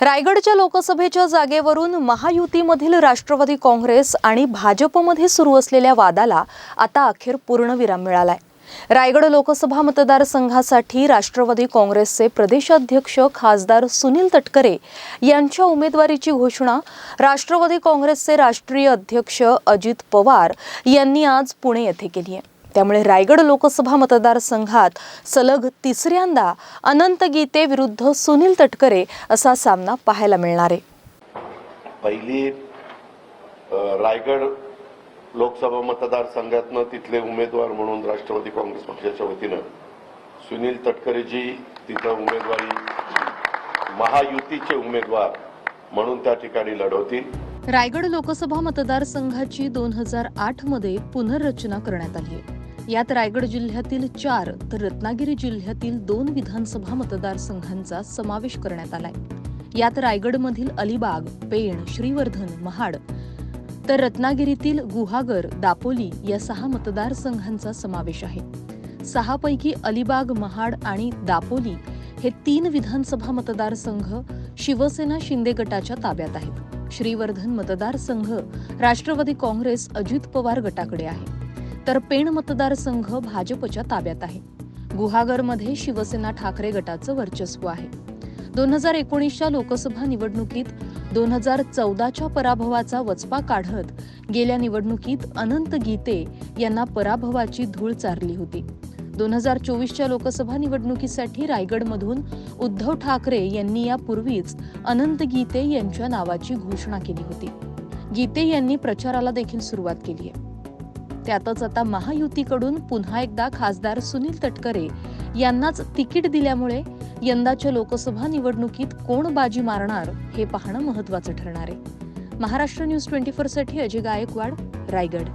रायगडच्या लोकसभेच्या जागेवरून महायुतीमधील राष्ट्रवादी काँग्रेस आणि भाजपमध्ये सुरू असलेल्या वादाला आता अखेर पूर्णविराम मिळालाय. रायगड लोकसभा मतदारसंघासाठी राष्ट्रवादी काँग्रेसचे प्रदेशाध्यक्ष खासदार सुनील तटकरे यांच्या उमेदवारीची घोषणा राष्ट्रवादी काँग्रेसचे राष्ट्रीय अध्यक्ष अजित पवार यांनी आज पुणे येथे केली आहे. त्यामुळे रायगड लोकसभा मतदारसंघात सलग तिसऱ्यांदा अनंत गीते विरुद्ध सुनील तटकरे असा सामना पाहायला मिळणार आहे. पहिली रायगड लोकसभा मतदारसंघातनं तिथले उमेदवार म्हणून राष्ट्रवादी काँग्रेस पक्षाच्या वतीनं सुनील तटकरेजी तिथं उमेदवारी महायुतीचे उमेदवार म्हणून त्या ठिकाणी लढवतील. रायगड लोकसभा मतदारसंघाची दोन हजार आठमध्ये पुनर्रचना करण्यात आली आहे. यात रायगड जिल्ह्यातील चार तर रत्नागिरी जिल्ह्यातील दोन विधानसभा मतदारसंघांचा समावेश करण्यात आलाय. यात रायगडमधील अलिबाग पेण श्रीवर्धन महाड तर रत्नागिरीतील गुहागर दापोली या सहा मतदारसंघांचा समावेश आहे. सहापैकी अलिबाग महाड आणि दापोली हे तीन विधानसभा मतदारसंघ शिवसेना शिंदे गटाच्या ताब्यात आहेत. श्रीवर्धन मतदारसंघ राष्ट्रवादी काँग्रेस अजित पवार गटाकडे आहे. तर पेण मतदारसंघ भाजपच्या ताब्यात आहे. गुहागरमध्ये शिवसेना ठाकरे गटाचं वर्चस्व आहे. दोन हजार एकोणीसच्या लोकसभा निवडणुकीत दोन हजार चौदाच्या पराभवाचा वचपा काढत गेल्या निवडणुकीत अनंत गीते यांना पराभवाची धूळ चारली होती. दोन हजार चोवीसच्या लोकसभा निवडणुकीसाठी रायगडमधून उद्धव ठाकरे यांनी यापूर्वीच अनंत गीते यांच्या नावाची घोषणा केली होती. गीते यांनी प्रचाराला देखील सुरुवात केली आहे. त्यातच आता महायुतीकडून पुन्हा एकदा खासदार सुनील तटकरे यांनाच तिकीट दिल्यामुळे यंदाच्या लोकसभा निवडणुकीत कोण बाजी मारणार हे पाहणं महत्वाचं ठरणार आहे. महाराष्ट्र न्यूज ट्वेंटी साठी अजय गायकवाड रायगड.